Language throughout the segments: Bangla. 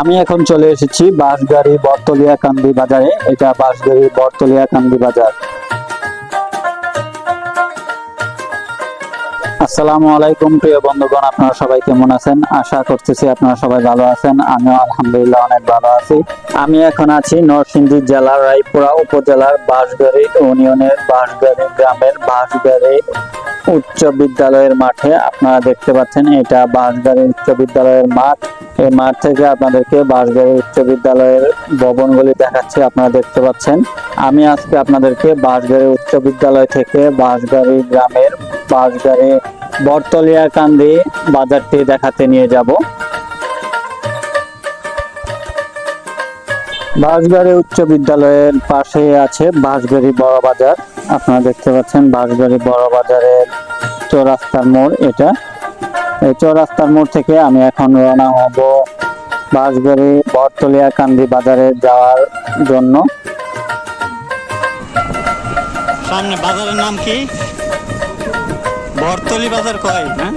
আমি এখন চলে এসেছি বাঁশগাড়ি বটতলিয়া কান্দি বাজারে। এটা বাঁশগাড়ি বটতলিয়া কান্দি বাজার। আসসালামু আলাইকুম, প্রিয় বন্ধুগণ, আপনারা সবাই কেমন আছেন? আশা করতেছি আপনারা সবাই ভালো আছেন। আমিও আলহামদুলিল্লাহ অনেক ভালো আছি। আমি এখন আছি নরসিংদী জেলার রায়পুরা উপজেলার বাঁশগাড়ি ইউনিয়নের বাঁশগাড়ি গ্রামের বাঁশগাড়ি উচ্চ বিদ্যালয়ের মাঠে। আপনারা দেখতে পাচ্ছেন এটা বাঁশগাড়ি উচ্চ বিদ্যালয়ের মাঠ। এই মাঠ থেকে আপনাদেরকে বাঁশগাড়ি উচ্চ বিদ্যালয়ের ভবনগুলি দেখাচ্ছি, আপনারা দেখতে পাচ্ছেন। আমি আজকে আপনাদেরকে বাঁশগাড়ি উচ্চ বিদ্যালয় থেকে বাঁশগাড়ি গ্রামের বাঁশগাড়ি বটতলিয়া কান্দি বাজারটি দেখাতে নিয়ে যাব। বাঁশগাড়ি উচ্চ বিদ্যালয়ের পাশে আছে বাঁশগাড়ি বড় বাজার। আপনারা দেখতে পাচ্ছেন বাঁশগাড়ি বড় বাজারের চৌরাস্তার মোড় এটা। চৌরাস্তার মোড় থেকে আমি এখন রওনা হব বাঁশগাড়ি বটতলিয়া, কান্দি বাজারে যাওয়ার জন্য। সামনে বাজারের নাম কি? বরতলি বাজার কয়? হ্যাঁ?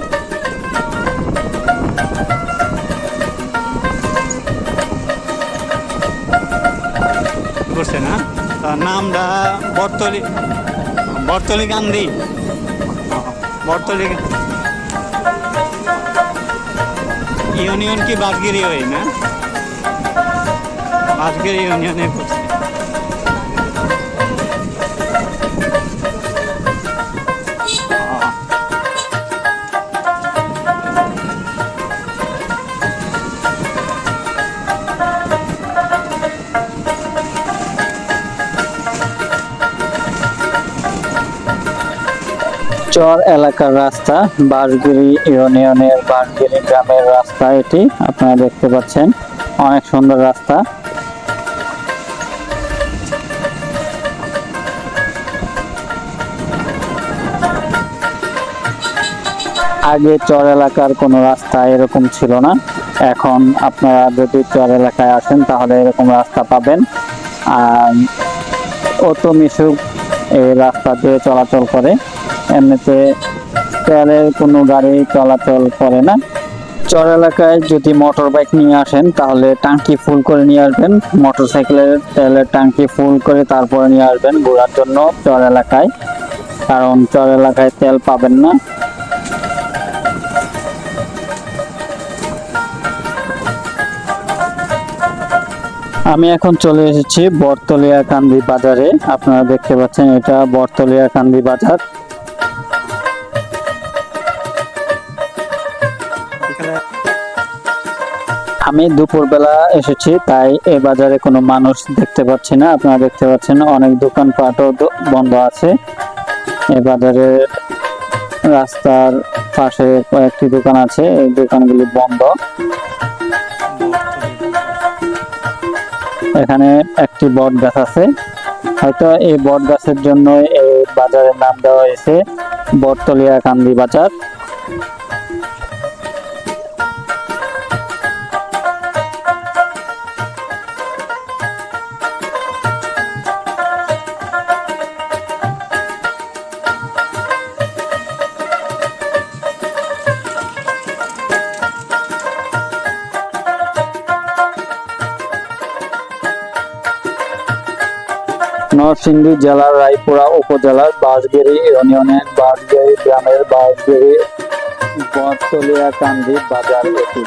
করছে না তার নামটা বরতলি বরতলি গান্ধী বরতলি ইউনিয়ন কি বাসগিরি হয় না বাসগিরি ইউনিয়নে করছে চর এলাকার রাস্তা, বাঁশগিরি ইউনিয়নের বাঁশগিরি গ্রামের রাস্তা এটি, আপনারা দেখতে পাচ্ছেন। অনেক সুন্দর রাস্তা। আগে চর এলাকার কোনো রাস্তা এরকম ছিল না। এখন আপনারা যদি চর এলাকায় আসেন, তাহলে এরকম রাস্তা পাবেন। আর অটো মিশুক এই রাস্তা দিয়ে চলাচল করে। এমনিতে তেলের কোনো গাড়ি চলাচল করে না। চর এলাকায় যদি মোটর বাইক নিয়ে আসেন, তাহলে টাঙ্কি ফুল করে নিয়ে আসবেন। মোটর সাইকেলের তেলের টাঙ্কি ফুল করে তারপরে নিয়ে আসবেন ঘোরার জন্য চর এলাকায়। কারণ চর এলাকায় তেল পাবেন না। আমি এখন চলে এসেছি বটতলিয়া কান্দি বাজারে। আপনারা দেখতে পাচ্ছেন এটা বটতলিয়া কান্দি বাজার। আমি দুপুরবেলা এসেছি, তাই এই বাজারে কোনো মানুষ দেখতে পাচ্ছি না। আপনারা দেখতে পাচ্ছেন অনেক দোকানপাটও বন্ধ আছে। এই বাজারে রাস্তার পাশে কয়েকটি দোকান আছে, এই দোকানগুলি বন্ধ। এখানে একটি বট গাছ আছে। হয়তো এই বট গাছের জন্য এই বাজারের নাম দেওয়া হয়েছে বটতলিয়া কান্দি বাজার। নরসিংদী জেলার রায়পুরা উপজেলার বাঁশগেরি ইউনিয়নের বাঁশগেরি গ্রামের বাঁশগেরি বটতলিয়া কান্দি বাজার এটি।